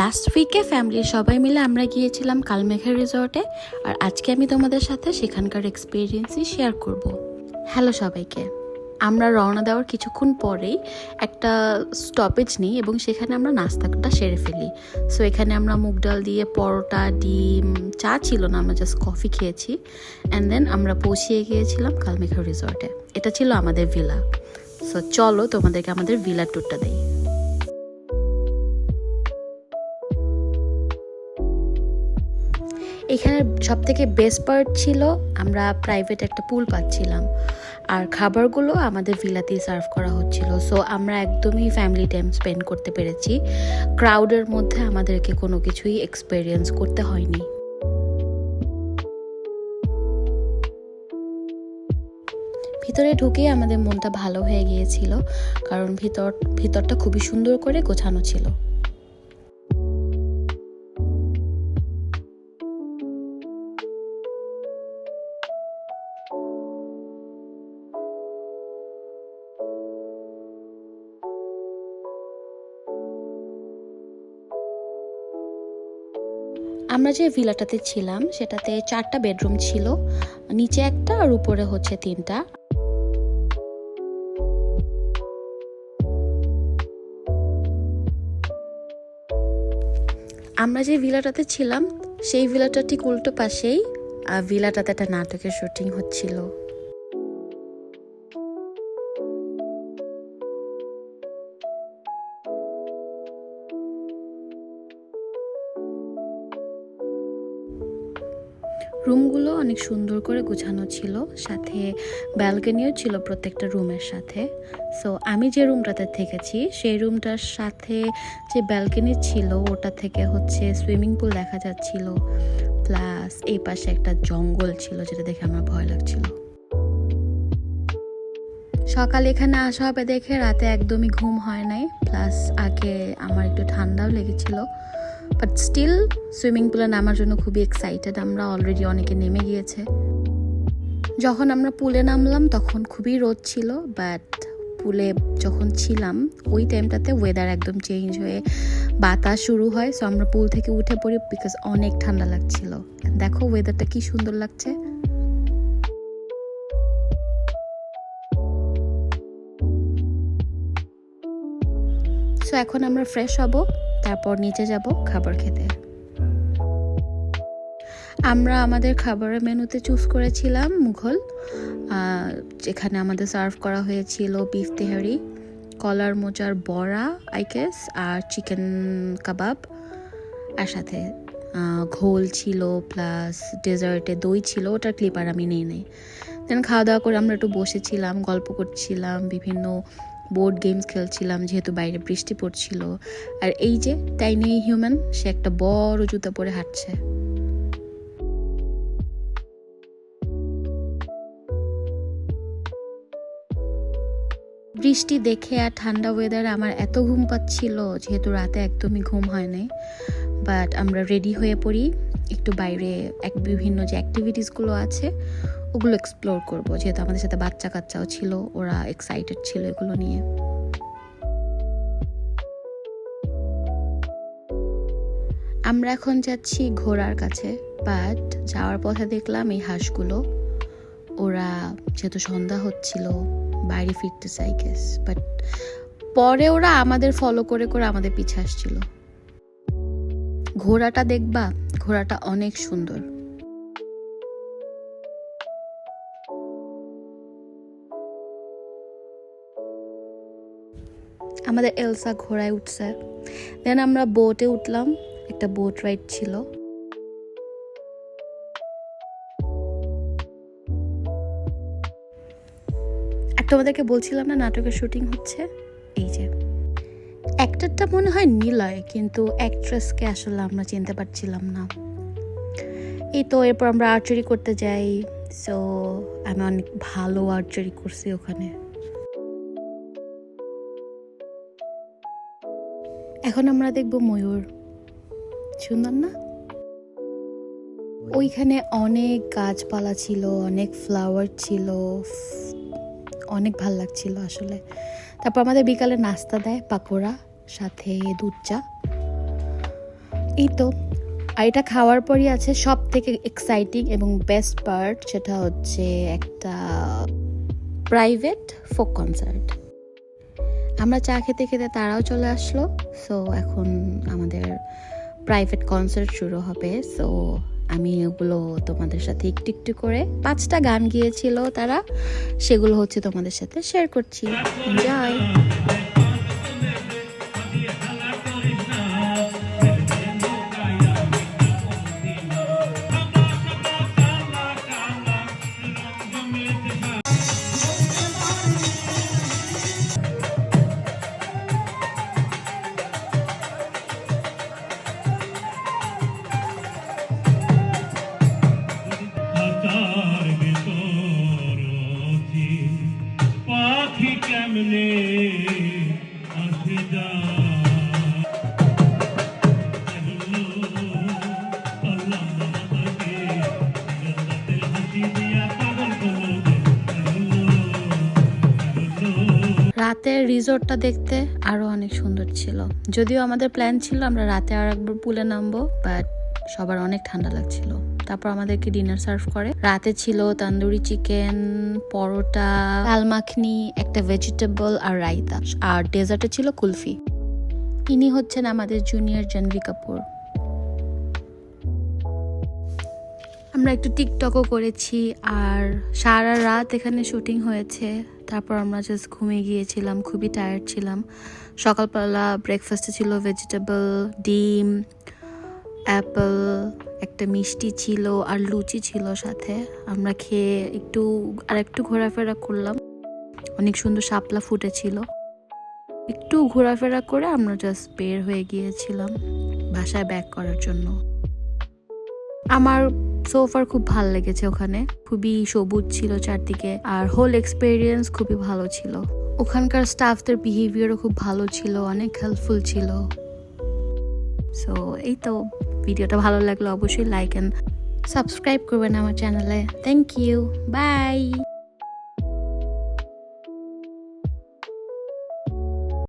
Last উইকে ফ্যামিলির সবাই মিলে আমরা গিয়েছিলাম কালমেঘা রিসর্টে আর আজকে আমি তোমাদের সাথে সেখানকার এক্সপিরিয়েন্সই শেয়ার করব। হ্যালো সবাইকে। আমরা রওনা দেওয়ার কিছুক্ষণ পরেই একটা স্টপেজ নিই এবং সেখানে আমরা নাস্তাটা সেরে ফেলি। সো এখানে আমরা মুগ ডাল দিয়ে পরোটা, ডিম, চা ছিল না, আমরা জাস্ট কফি খেয়েছি। অ্যান্ড দেন আমরা পৌঁছিয়ে গিয়েছিলাম কালমেঘা রিসর্টে এটা ছিল আমাদের ভিলা সো চলো তোমাদেরকে আমাদের ভিলা ট্যুরটা দেই। এখানে সব থেকে বেস্ট পার্ট ছিল আমরা প্রাইভেট একটা পুল পাচ্ছিলাম। আর খাবারগুলো আমাদের ভিলাতেই সার্ভ করা হচ্ছিল। সো আমরা একদমই ফ্যামিলি টাইম স্পেন্ড করতে পেরেছি। ক্রাউডের মধ্যে আমাদেরকে কোনো কিছুই এক্সপেরিয়েন্স করতে হয়নি। ভিতরে ঢুকেই আমাদের মনটা ভালো হয়ে গিয়েছিল। কারণ ভিতর, ভিতরটা খুবই সুন্দর করে গোছানো ছিল। আমরা যে ভিলাটাতে ছিলাম, সেটাতে চারটা বেডরুম ছিল, নিচে একটা আর উপরে হচ্ছে তিনটা। আমরা যে ভিলাটাতে ছিলাম, সেই ভিলাটা ঠিক উল্টো পাশেই ভিলাটাতে একটা নাটকের শুটিং হচ্ছিল। রুমগুলো অনেক সুন্দর করে গোছানো ছিল, সাথে ব্যালকনিও ছিল প্রত্যেকটা রুমের সাথে। সো আমি যে রুমটাতে থেকেছি, সেই রুমটার সাথে যে ব্যালকনি ছিল, ওটা থেকে হচ্ছে সুইমিং পুল দেখা যাচ্ছিল, প্লাস এই পাশে একটা জঙ্গল ছিল, যেটা দেখে আমার ভয় লাগছিল। সকাল এখানে আসা হবে দেখে রাতে একদমই ঘুম হয় নাই, প্লাস আগে আমার একটু ঠান্ডাও লেগেছিল। বাট স্টিল সুইমিং পুলে নামার জন্য খুবই এক্সাইটেড আমরা অলরেডি অনেকে নেমে গিয়েছে। যখন আমরা পুলে নামলাম, তখন খুবই রোদ ছিল বাট পুলে যখন ছিলাম, ওই টাইমটাতে ওয়েদার একদম চেঞ্জ হয়ে বাতাস শুরু হয়। সো আমরা পুল থেকে উঠে পড়ি বিকজ অনেক ঠান্ডা লাগছিল। দেখো ওয়েদারটা কি সুন্দর লাগছে। সো এখন আমরা ফ্রেশ হব। তারপর নিচে যাব খাবার খেতে। আমরা আমাদের খাবারের মেনুতে চুজ করেছিলাম মুঘল যেখানে আমাদের সার্ভ করা হয়েছিল বিফ তেহারি, কলার মোচার বড়া আই গেস আর চিকেন কাবাব আর সাথে ঘোল ছিল প্লাস ডেজার্টে দই ছিল, ওটার ক্লিপার আমি নেই নেই। দেন খাওয়া দাওয়া করে আমরা একটু বসেছিলাম, গল্প করছিলাম, বিভিন্ন বোর্ড গেমস খেলছিলাম, যেহেতু বাইরে বৃষ্টি পড়ছিল। আর এই যে টাইনি হিউম্যান সে একটা বড় জুতা পরে হাঁটছে। বৃষ্টি দেখে আর ঠান্ডা ওয়েদারে আমার এত ঘুম পাচ্ছিল, যেহেতু রাতে একদমই ঘুম হয় নাই। বাট আমরা রেডি হয়ে পড়ি। একটু বাইরে এক বিভিন্ন যে অ্যাক্টিভিটিসগুলো আছে ওগুলো এক্সপ্লোর করব। যেহেতু আমাদের সাথে বাচ্চা কাচ্চাও ছিল, ওরা এক্সাইটেড ছিল এগুলো নিয়ে। আমরা এখন যাচ্ছি ঘোড়ার কাছে বাট যাওয়ার পথে দেখলাম এই হাঁসগুলো, ওরা যেহেতু সন্ধ্যা হচ্ছিল, বাইরে ফিরতে চাই গেস বাট পরে ওরা আমাদের ফলো করে করে আমাদের পিছে আসছিল। ঘোড়াটা দেখবা, ঘোড়াটা অনেক সুন্দর। আমাদের এলসা ঘোড়ায় উঠছে। দেন আমরা বোটে উঠলাম। একটা বোট রাইড ছিল। তোমাদেরকে বলছিলাম না, নাটকের শুটিং হচ্ছে? এই যে। অ্যাক্টরটা মনে হয় নিলয়, কিন্তু অ্যাক্ট্রেসকে আসলে আমরা চিনতে পারছিলাম না। এই তো, এরপর আমরা আর্চারি করতে যাই। সো আমি অনেক ভালো আর্চারি করছি ওখানে। এখন আমরা দেখব ময়ূর। সুন্দর না? ওইখানে অনেক গাছপালা ছিল, অনেক ফ্লাওয়ার ছিল। অনেক ভালো লাগছিল আসলে। তারপর আমাদের বিকালে নাস্তা দেয় পাকোড়া, সাথে দুধ চা। এই তো। আর এটা খাওয়ার পরই আছে সব থেকে এক্সাইটিং এবং বেস্ট পার্ট সেটা হচ্ছে একটা প্রাইভেট ফোক কনসার্ট আমরা চা খেতে খেতে তারাও চলে আসলো। সো এখন আমাদের প্রাইভেট কনসার্ট শুরু হবে। সো আমি ওগুলো তোমাদের সাথে একটু একটু করে পাঁচটা গান গিয়েছিল তারা, সেগুলো হচ্ছে তোমাদের সাথে শেয়ার করছি। এনজয় হাতার ভেতর পাখি কেমনে রাতের রিসোর্টটা দেখতে আরও অনেক সুন্দর ছিল। যদিও আমাদের প্ল্যান ছিল আমরা রাতে আর একবার পুলে নামবো, বাট সবার অনেক ঠান্ডা লাগছিল। তারপর আমাদেরকে ডিনার সার্ভ করে। রাতে ছিল তান্দুরি চিকেন পরোটা লাল মাখনি, একটা ভেজিটেবল আর রায়তা। আর ডেজার্টে ছিল কুলফি। ইনি হচ্ছেন আমাদের জুনিয়র জাহ্নবী কাপুর। আমরা একটু টিকটকও করেছি আর সারা রাত এখানে শুটিং হয়েছে। তারপর আমরা জাস্ট ঘুমিয়ে গিয়েছিলাম, খুবই টায়ার্ড ছিলাম। সকালবেলা ব্রেকফাস্টে ছিল ভেজিটেবল ডিম অ্যাপেল, একটা মিষ্টি ছিল আর লুচি ছিল সাথে। আমরা খেয়ে একটু, আর একটু ঘোরাফেরা করলাম। অনেক সুন্দর শাপলা ফুটেছিল। একটু ঘোরাফেরা করে আমরা জাস্ট বের হয়ে গিয়েছিলাম বাসায় ব্যাক করার জন্য। আমার সোফার খুব ভালো লেগেছে ওখানে। খুবই সবুজ ছিল চারদিকে আর হোল এক্সপেরিয়েন্স খুবই ভালো ছিল। ওখানকার স্টাফদের বিহেভিয়ারও খুব ভালো ছিল, অনেক হেল্পফুল ছিল। সো এই তো। ভিডিওটা ভালো লাগলে অবশ্যই লাইক অ্যান্ড সাবস্ক্রাইব করবেন আমার চ্যানেলে থ্যাংক ইউ বাই